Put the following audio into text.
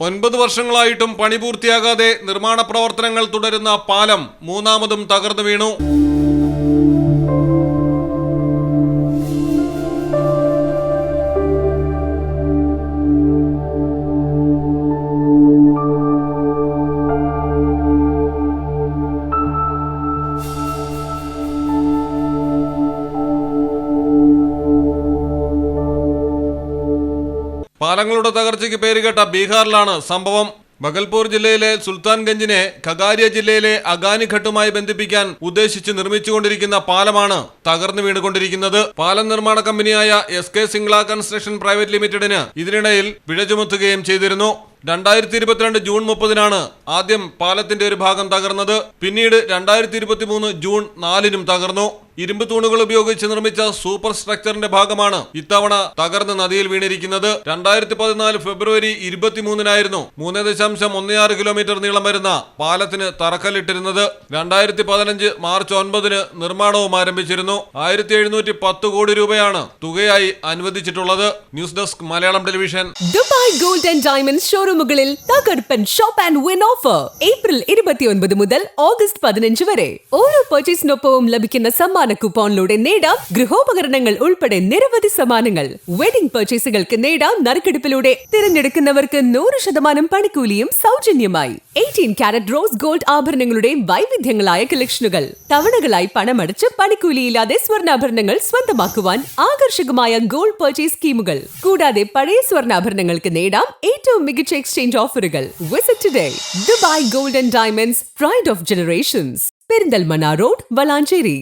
ഒൻപത് വർഷങ്ങളായിട്ടും പണി പൂർത്തിയാകാതെ നിർമ്മാണ പ്രവർത്തനങ്ങൾ തുടരുന്ന പാലം മൂന്നാമതും തകർന്നു വീണു. പാലങ്ങളുടെ തകർച്ചയ്ക്ക് പേരുകേട്ട ബീഹാറിലാണ് സംഭവം. ബഗൽപൂർ ജില്ലയിലെ സുൽത്താൻഗഞ്ചിനെ ഖഗാരിയ ജില്ലയിലെ അഗാനിഘട്ടുമായി ബന്ധിപ്പിക്കാൻ ഉദ്ദേശിച്ച് നിർമ്മിച്ചുകൊണ്ടിരിക്കുന്ന പാലമാണ് തകർന്നു വീണുകൊണ്ടിരിക്കുന്നത്. പാലം നിർമ്മാണ കമ്പനിയായ S K Singla construction private ലിമിറ്റഡിന് ഇതിനിടയിൽ പിഴ ചുമത്തുകയും ചെയ്തിരുന്നു. രണ്ടായിരത്തി ഇരുപത്തിരണ്ട് ജൂൺ മുപ്പതിനാണ് ആദ്യം പാലത്തിന്റെ ഒരു ഭാഗം തകർന്നത്. പിന്നീട് രണ്ടായിരത്തി ജൂൺ നാലിനും തകർന്നു. ഇരുമ്പ് തൂണുകൾ ഉപയോഗിച്ച് നിർമ്മിച്ച സൂപ്പർ സ്ട്രക്ചറിന്റെ ഭാഗമാണ് ഇത്തവണ തകർന്ന് നദിയിൽ വീണിരിക്കുന്നത്. രണ്ടായിരത്തി പതിനാല് ഫെബ്രുവരി ഇരുപത്തിമൂന്നിനായിരുന്നു മൂന്ന് ദശാംശം ഒന്നേആറ് കിലോമീറ്റർ നീളം വരുന്ന പാലത്തിന് തറക്കല്ലിട്ടിരുന്നത്. രണ്ടായിരത്തി പതിനഞ്ച് മാർച്ച് ഒൻപതിന് നിർമ്മാണവും ആരംഭിച്ചിരുന്നു. ആയിരത്തി എഴുന്നൂറ്റി പത്ത് കോടി രൂപയാണ് തുകയായി അനുവദിച്ചിട്ടുള്ളത്. News desk Malayalam television. Dubai gold and diamond ഷോറൂമുകളിൽ തകർപ്പൻ shop and win offer. April ഇരുപത്തിയൊൻപത് മുതൽ ഓഗസ്റ്റ് പതിനഞ്ച് വരെ. ഓരോ പർച്ചേസിനൊപ്പവും ലഭിക്കുന്ന സമ്മാന കൂപ്പോണിലൂടെ നേടാം ഗൃഹോപകരണങ്ങൾ ഉൾപ്പെടെ നിരവധി സമ്മാനങ്ങൾ. വെഡിംഗ് പർച്ചേസുകൾക്ക് നേടാം നറുക്കെടുപ്പിലൂടെ. തിരഞ്ഞെടുക്കുന്നവർക്ക് നൂറ് ശതമാനം പണിക്കൂലിയും സൗജന്യമായി. എയ്റ്റീൻ കാരറ്റ് റോസ് ഗോൾഡ് ആഭരണങ്ങളുടെ വൈവിധ്യങ്ങളായ കളക്ഷനുകൾ തവണകളായി പണമടച്ച് പണിക്കൂലിയില്ലാതെ സ്വർണാഭരണങ്ങൾ സ്വന്തമാക്കുവാൻ ആകർഷകമായ ഗോൾഡ് പർച്ചേസ് സ്കീമുകൾ. കൂടാതെ പഴയ സ്വർണാഭരണങ്ങൾക്ക് നേടാം ഏറ്റവും മികച്ച എക്സ്ചേഞ്ച് ഓഫറുകൾ visit today Dubai gold and diamonds pride of generations Perinthalmanna road Valanchery